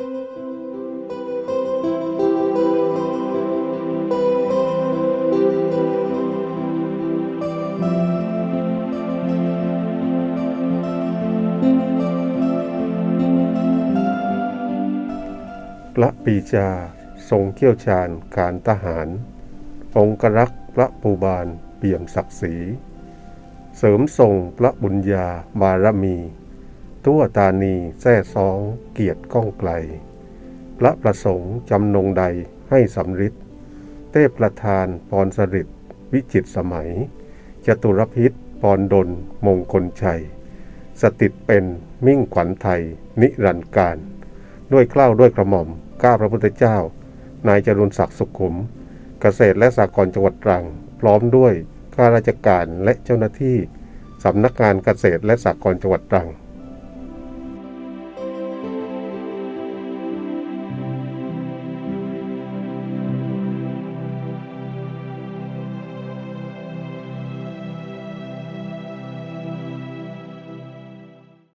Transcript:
พระปีชาทรงเชี่ยวชาญการทหาร องค์รักษ์พระภูบาลเปี่ยมศักดิ์ศรี เสริมทรงพระบุญญาบารมี ทั่วตานีแท้ซองเกียรติก้องไกล พระประสงค์จำนงใดให้สำริดเทพประธานพรสริตวิจิตสมัย จตุรพิษพรดลมงคลชัย สติดเป็นมิ่งขวัญไทย นิรันดร์การ ด้วยเกล้าด้วยกระหม่อมก้าพระพุทธเจ้า นายจรุนศักดิ์สุขุม เกษตรและสหกรณ์จังหวัดตรัง พร้อมด้วยข้าราชการและเจ้าหน้าที่สำนักงานเกษตรและสหกรณ์จังหวัดตรัง